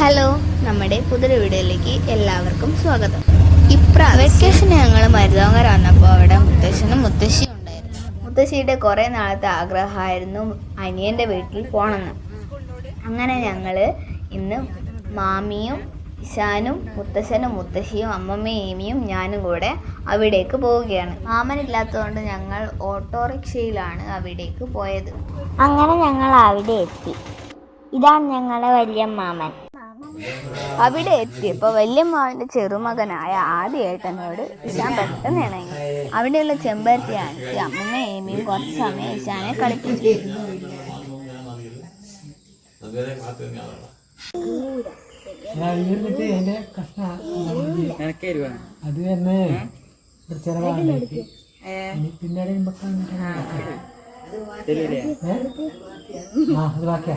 Hello നമ്മുടെ പുതിയ വീഡിയോയിലേക്ക് എല്ലാവർക്കും സ്വാഗതം. ഇപ്രാവശ്യം വെക്കേഷന് ഞങ്ങൾ മരുതോങ്കര വന്നപ്പോൾ അവിടെ മുത്തശ്ശനും മുത്തശ്ശിയും ഉണ്ടായിരുന്നു. മുത്തശ്ശിയുടെ കുറേ നാളത്തെ ആഗ്രഹമായിരുന്നു അനിയന്റെ വീട്ടിൽ പോകണമെന്ന്. അങ്ങനെ ഞങ്ങൾ ഇന്ന് മാമിയും ഇഷാനും മുത്തശ്ശനും മുത്തശ്ശിയും അമ്മമ്മയും ഏമിയും ഞാനും കൂടെ അവിടേക്ക് പോവുകയാണ്. മാമനില്ലാത്തതുകൊണ്ട് ഞങ്ങൾ ഓട്ടോറിക്ഷയിലാണ് അവിടേക്ക് പോയത്. അങ്ങനെ ഞങ്ങൾ അവിടെ എത്തി. ഇതാണ് ഞങ്ങളുടെ വലിയ മാമൻ. അവിടെ എത്തിയപ്പോൾ വല്യമ്മാവിന്റെ ചെറുമകനായ ആദ്യേട്ടനോട് ഇഷാൻ പെട്ടെന്ന് ഇണങ്ങി. അവിടെയുള്ള ചെമ്പരത്തി ആണിച്ച് അമ്മമ്മ ഏമിയും കുറച്ച് സമയം ഇഷാനെ കളിപ്പിച്ചു. അത് തന്നെ ചെലവാണ് പിന്നെ ആ അത് ബാക്കിയാ.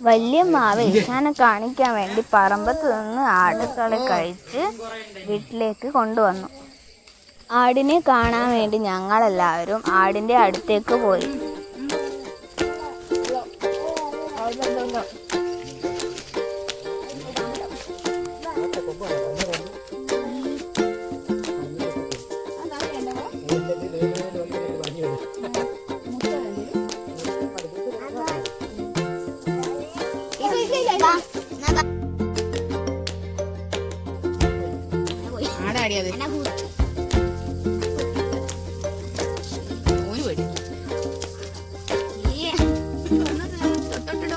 വല്യമ്മാവ് ഈശാനെ കാണിക്കാൻ വേണ്ടി പറമ്പത്ത് നിന്ന് ആടുകളെ കഴിച്ച് വീട്ടിലേക്ക് കൊണ്ടുവന്നു. ആടിനെ കാണാൻ വേണ്ടി ഞങ്ങളെല്ലാവരും ആടിന്റെ അടുത്തേക്ക് പോയി.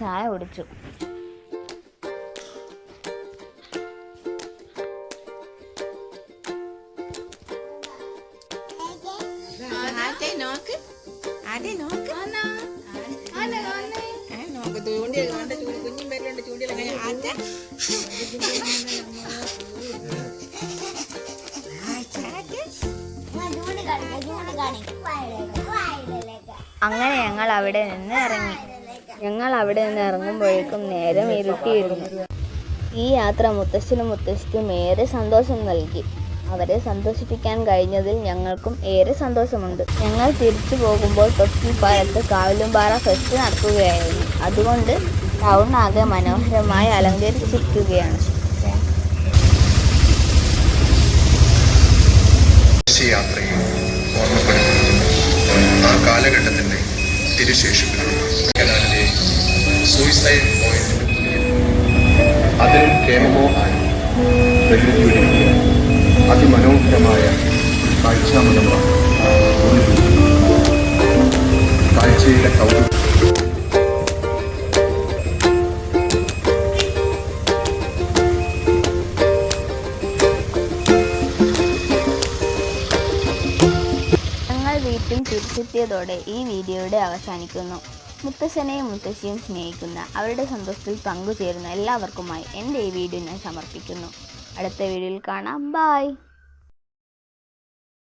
ചായ കുടിച്ചു. നോക്ക്. നോക്ക്. ഏ, നോക്ക്. ചൂണ്ടി കുഞ്ഞും പേരുണ്ട് അങ്ങനെ ഞങ്ങൾ അവിടെ നിന്ന് ഇറങ്ങി. ഞങ്ങൾ അവിടെ നിന്ന് ഇറങ്ങുമ്പോഴേക്കും നേരം ഇരുട്ടിയിരുന്നു. ഈ യാത്ര മുത്തശ്ശനും മുത്തശ്ശിക്കും ഏറെ സന്തോഷം നൽകി. അവരെ സന്തോഷിപ്പിക്കാൻ കഴിഞ്ഞതിൽ ഞങ്ങൾക്കും ഏറെ സന്തോഷമുണ്ട്. ഞങ്ങൾ തിരിച്ചു പോകുമ്പോൾ തൊട്ടിൽപ്പാലത്ത് കാവിലുംപാറ ഫെസ്റ്റ് നടക്കുകയായിരുന്നു. അതുകൊണ്ട് ടൗൺ ആകെ മനോഹരമായി അലങ്കരിച്ചിരിക്കുകയാണ്. യാത്രയും ഓർമ്മപ്പെടുത്തുന്നു. ആ കാലഘട്ടത്തിന്റെ തിരുശേഷിപ്പുകൾ കനാലിലെ സൂയിസൈഡ് പോയിന്റ് അതിനും കേമമോ ആയി പ്രകൃതി ഒരുക്കിയ അതിമനോഹരമായ കാഴ്ചാമതമാണ് കാഴ്ചയുടെ കൗതുകം. വീട്ടിൽ ഈ വീഡിയോയുടെ അവസാനിക്കുന്നു. മുത്തശ്ശനെയും മുത്തശ്ശിയും സ്നേഹിക്കുന്ന അവരുടെ സന്തോഷത്തിൽ പങ്കുചേരുന്ന എല്ലാവർക്കുമായി എന്റെ ഈ വീഡിയോ ഞാൻ സമർപ്പിക്കുന്നു. അടുത്ത വീഡിയോയിൽ കാണാം. ബായ്